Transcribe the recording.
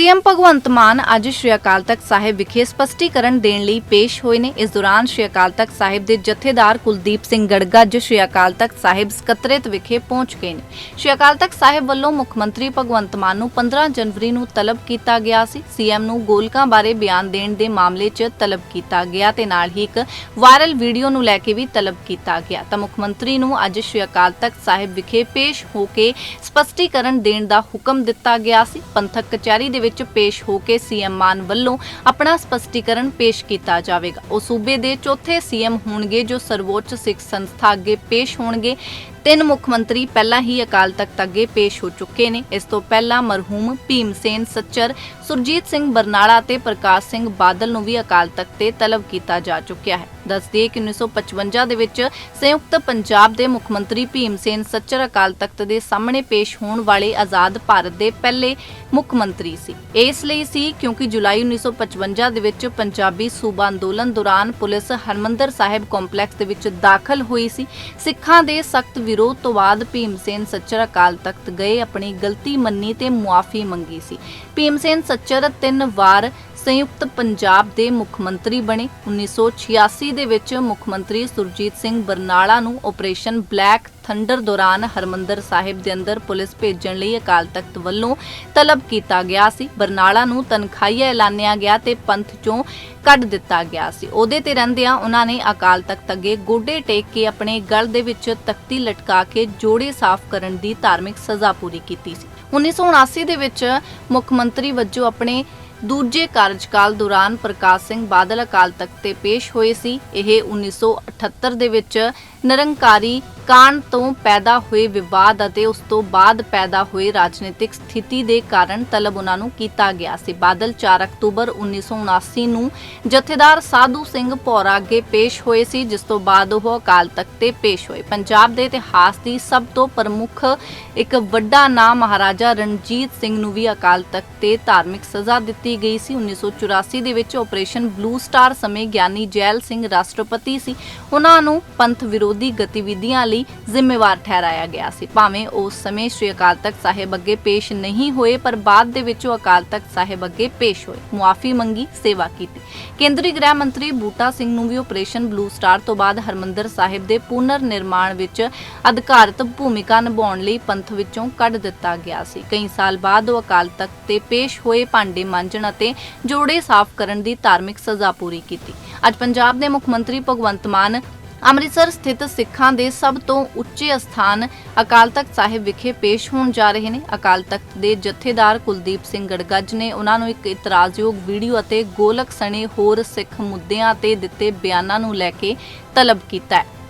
CM Bhagwant Mann ਅੱਜ ਸ਼੍ਰੀ ਅਕਾਲ ਤਖਤ ਸਾਹਿਬ ਵਿਖੇ ਸਪਸ਼ਟੀਕਰਨ ਦੇਣ ਲਈ ਪੇਸ਼ ਹੋਏ ਨੇ। ਇਸ ਦੌਰਾਨ ਸ਼੍ਰੀ ਅਕਾਲ ਤਖਤ ਸਾਹਿਬ ਦੇ ਜਥੇਦਾਰ ਕੁਲਦੀਪ ਸਿੰਘ ਗੜਗਾ ਅੱਜ ਸ਼੍ਰੀ ਅਕਾਲ ਤਖਤ ਸਾਹਿਬ ਸਕੱਤਰੇਤ ਵਿਖੇ ਪਹੁੰਚ ਗਏ ਨੇ। ਸ਼੍ਰੀ ਅਕਾਲ ਤਖਤ ਸਾਹਿਬ ਵੱਲੋਂ ਮੁੱਖ ਮੰਤਰੀ ਭਗਵੰਤ ਮਾਨ ਨੂੰ 15 ਜਨਵਰੀ ਨੂੰ ਤਲਬ ਕੀਤਾ ਗਿਆ ਸੀ। ਸੀਐਮ ਨੂੰ ਗੋਲਕਾਂ ਬਾਰੇ ਬਿਆਨ ਦੇਣ ਦੇ ਮਾਮਲੇ 'ਚ ਤਲਬ ਕੀਤਾ ਗਿਆ ਤੇ ਨਾਲ ਹੀ ਇੱਕ ਵਾਇਰਲ ਵੀਡੀਓ ਨੂੰ ਲੈ ਕੇ ਵੀ ਤਲਬ ਕੀਤਾ ਗਿਆ। ਤਾਂ ਮੁੱਖ ਮੰਤਰੀ ਨੂੰ ਅੱਜ ਸ਼੍ਰੀ ਅਕਾਲ ਤਖਤ ਸਾਹਿਬ ਵਿਖੇ ਪੇਸ਼ ਹੋ ਕੇ ਸਪਸ਼ਟੀਕਰਨ ਦੇਣ ਦਾ ਹੁਕਮ ਦਿੱਤਾ ਗਿਆ ਸੀ। ਪੰਥਕ ਕਚਹਿਰੀ ਦੇ ਵਿੱਚ ਪੇਸ਼ ਹੋ ਕੇ ਸੀਐਮ ਮਾਨ ਵੱਲੋਂ ਆਪਣਾ ਸਪਸ਼ਟੀਕਰਨ ਪੇਸ਼ ਕੀਤਾ ਜਾਵੇਗਾ। ਉਹ ਸੂਬੇ ਦੇ ਚੌਥੇ ਸੀਐਮ ਹੋਣਗੇ ਜੋ ਸਰਵੋੱਚ ਸਿੱਖ ਸੰਸਥਾ ਅੱਗੇ ਪੇਸ਼ ਹੋਣਗੇ। ਤਿੰਨ ਮੁੱਖ ਮੰਤਰੀ ਪਹਿਲਾਂ ਹੀ ਅਕਾਲ ਤਖਤ ਅੱਗੇ ਪੇਸ਼ ਹੋ ਚੁੱਕੇ ਨੇ। ਇਸ ਤੋਂ ਪਹਿਲਾਂ ਮਰਹੂਮ ਭੀਮ ਸੇਨ, ਸੱਚਰ ਸੁਰਜੀਤ ਸਿੰਘ ਬਰਨਾਲਾ ਤੇ ਪ੍ਰਕਾਸ਼ ਸਿੰਘ ਬਾਦਲ ਨੂੰ ਵੀ ਅਕਾਲ ਤਖਤ ਤੇ ਤਲਬ ਕੀਤਾ ਜਾ ਚੁੱਕਿਆ ਹੈ। ਦੱਸਦੇ ਕਿ 1955 ਦੇ ਵਿੱਚ ਸੰਯੁਕਤ ਪੰਜਾਬ ਦੇ ਮੁੱਖ ਮੰਤਰੀ ਭੀਮ ਸੇਨ, ਸੱਚਰ ਅਕਾਲ ਤਖਤ ਦੇ ਸਾਹਮਣੇ ਪੇਸ਼ ਹੋਣ ਵਾਲੇ ਆਜ਼ਾਦ ਭਾਰਤ ਦੇ ਪਹਿਲੇ ਮੁੱਖ ਮੰਤਰੀ ਸੀ। ਇਸ ਲਈ ਸੀ ਕਿਉਂਕਿ ਜੁਲਾਈ 1955 ਦੇ ਵਿੱਚ ਪੰਜਾਬੀ ਸੂਬਾ ਅੰਦੋਲਨ ਦੌਰਾਨ ਪੁਲਿਸ ਹਰਮੰਦਰ ਸਾਹਿਬ ਕੰਪਲੈਕਸ ਦੇ ਵਿੱਚ ਦਾਖਲ ਹੋਈ ਸੀ। ਸਿੱਖਾਂ ਦੇ ਸਖਤ ਵਿਰੋਧ ਤੋਂ ਬਾਅਦ ਭੀਮ ਸੇਨ ਸੱਚਰ ਅਕਾਲ ਤਖਤ ਗਏ, ਆਪਣੀ ਗਲਤੀ ਮੰਨੀ ਤੇ ਮੁਆਫੀ ਮੰਗੀ ਸੀ। ਭੀਮ ਸੇਨ ਸੱਚਰ ਤਿੰਨ ਵਾਰ ਸੰਯੁਕਤ ਪੰਜਾਬ ਦੇ ਮੁੱਖ ਮੰਤਰੀ ਬਣੇ। 1986 ਦੇ ਵਿੱਚ ਮੁੱਖ ਮੰਤਰੀ ਸੁਰਜੀਤ ਸਿੰਘ ਬਰਨਾਲਾ ਨੂੰ ਆਪਰੇਸ਼ਨ ਬਲੈਕ ਥੰਡਰ ਦੌਰਾਨ ਹਰਮੰਦਰ ਸਾਹਿਬ ਦੇ ਅੰਦਰ ਪੁਲਿਸ ਭੇਜਣ ਲਈ ਅਕਾਲ ਤਖਤ ਵੱਲੋਂ ਤਲਬ ਕੀਤਾ ਗਿਆ ਸੀ। ਬਰਨਾਲਾ ਨੂੰ ਤਨਖਾਹੀਆ ਐਲਾਨਿਆ ਗਿਆ ਤੇ ਪੰਥ ਚੋਂ ਕੱਢ ਦਿੱਤਾ ਗਿਆ ਸੀ। ਉਹਦੇ ਤੇ ਰਹਿੰਦਿਆਂ ਉਹਨਾਂ ਨੇ ਅਕਾਲ ਤਖਤ ਅੱਗੇ ਗੋਡੇ ਟੇਕ ਕੇ ਆਪਣੇ ਗਲ ਦੇ ਵਿੱਚ ਤਖਤੀ ਲਟਕਾ ਕੇ ਜੋੜੇ ਸਾਫ਼ ਕਰਨ ਦੀ ਧਾਰਮਿਕ ਸਜ਼ਾ ਪੂਰੀ ਕੀਤੀ ਸੀ। 1979 ਦੇ ਵਿੱਚ ਮੁੱਖ ਮੰਤਰੀ ਵਜੋਂ ਆਪਣੇ ਦੂਜੇ ਕਾਰਜਕਾਲ ਦੌਰਾਨ ਪ੍ਰਕਾਸ਼ ਸਿੰਘ ਬਾਦਲ ਅਕਾਲ ਤਖਤ ਤੇ ਪੇਸ਼ ਹੋਏ ਸੀ। ਇਹ 1978 ਦੇ ਵਿੱਚ ਨਿਰੰਕਾਰੀ ਕਾਂਡ ਤੋਂ ਪੈਦਾ ਹੋਏ ਵਿਵਾਦ ਅਤੇ ਉਸ ਤੋਂ ਬਾਅਦ ਪੈਦਾ ਹੋਏ ਰਾਜਨੀਤਿਕ ਸਥਿਤੀ ਦੇ ਕਾਰਨ ਤਲਬ ਉਹਨਾਂ ਨੂੰ ਕੀਤਾ ਗਿਆ ਸੀ। ਬਾਦਲ 4 ਅਕਤੂਬਰ 1979 ਨੂੰ ਜਥੇਦਾਰ ਸਾਧੂ ਸਿੰਘ ਭੌਰਾ ਅੱਗੇ ਪੇਸ਼ ਹੋਏ ਸੀ, ਜਿਸ ਤੋਂ ਬਾਅਦ ਉਹ ਅਕਾਲ ਤਖਤ ਤੇ ਪੇਸ਼ ਹੋਏ। ਪੰਜਾਬ ਦੇ ਇਤਿਹਾਸ ਦੀ ਸਭ ਤੋਂ ਪ੍ਰਮੁੱਖ ਇੱਕ ਵੱਡਾ ਨਾਮ ਮਹਾਰਾਜਾ ਰਣਜੀਤ ਸਿੰਘ ਨੂੰ ਵੀ ਅਕਾਲ ਤਖਤ ਤੇ ਧਾਰਮਿਕ ਸਜ਼ਾ ਦਿੱਤੀ ਗਈ ਸੀ। 1984 ਦੇ ਵਿੱਚ ਆਪਰੇਸ਼ਨ ਬਲੂ ਸਟਾਰ ਸਮੇਂ ਗਿਆਨੀ ਜੈਲ ਸਿੰਘ ਰਾਸ਼ਟਰਪਤੀ ਸੀ। ਉਹਨਾਂ ਨੂੰ ਪੰਥ ਵਿਰੋਧੀ ਗਤੀਵਿਧੀਆਂ ਲਈ ਲਈ ਜ਼ਿੰਮੇਵਾਰ ਠਹਿਰਾਇਆ ਗਿਆ ਸੀ। ਭਾਵੇਂ ਉਸ ਸਮੇਂ ਸ੍ਰੀ ਅਕਾਲ ਤਖਤ ਸਾਹਿਬ ਅੱਗੇ ਪੇਸ਼ ਨਹੀਂ ਹੋਏ, ਪਰ ਬਾਅਦ ਦੇ ਵਿੱਚ ਉਹ ਅਕਾਲ ਤਖਤ ਸਾਹਿਬ ਅੱਗੇ ਪੇਸ਼ ਹੋਏ। ਮੁਆਫੀ ਮੰਗੀ, ਸੇਵਾ ਕੀਤੀ। ਕੇਂਦਰੀ ਗ੍ਰਹਿ ਮੰਤਰੀ ਬੂਟਾ ਸਿੰਘ ਨੂੰ ਵੀ ਆਪਰੇਸ਼ਨ ਬਲੂ ਸਟਾਰ ਤੋਂ ਬਾਅਦ ਹਰਮੰਦਰ ਸਾਹਿਬ ਦੇ ਪੁਨਰ ਨਿਰਮਾਣ ਵਿੱਚ ਅਧਿਕਾਰਤ ਭੂਮਿਕਾ ਨਿਭਾਉਣ ਲਈ ਪੰਥ ਵਿੱਚੋਂ ਕੱਢ ਦਿੱਤਾ ਗਿਆ ਸੀ। ਕਈ ਸਾਲ ਬਾਅਦ ਉਹ ਅਕਾਲ ਤਖਤ ਤੇ ਪੇਸ਼ ਹੋਏ ਭਾਂਡੇ ਮਾਂਜਣ ਅਤੇ ਜੋੜੇ ਸਾਫ਼ ਕਰਨ ਦੀ ਧਾਰਮਿਕ ਸਜ਼ਾ ਪੂਰੀ ਕੀਤੀ। ਅੱਜ ਪੰਜਾਬ ਦੇ ਮੁੱਖ ਮੰਤਰੀ ਭਗਵੰਤ ਮਾਨ ਅੰਮ੍ਰਿਤਸਰ ਸਥਿਤ ਸਿੱਖਾਂ ਦੇ ਸਭ ਤੋਂ ਉੱਚੇ ਅਸਥਾਨ ਅਕਾਲ ਤਖਤ ਸਾਹਿਬ ਵਿਖੇ ਪੇਸ਼ ਹੋਣ ਜਾ ਰਹੇ ਨੇ। ਅਕਾਲ ਤਖਤ ਦੇ ਜਥੇਦਾਰ ਕੁਲਦੀਪ ਸਿੰਘ ਗੜਗੱਜ ਨੇ ਉਹਨਾਂ ਨੂੰ ਇੱਕ ਇਤਰਾਜ਼ਯੋਗ ਵੀਡੀਓ ਅਤੇ ਗੋਲਕ ਸਣੇ ਹੋਰ ਸਿੱਖ ਮੁੱਦਿਆਂ ਤੇ ਦਿੱਤੇ ਬਿਆਨਾਂ ਨੂੰ ਲੈ ਕੇ ਤਲਬ ਕੀਤਾ ਹੈ।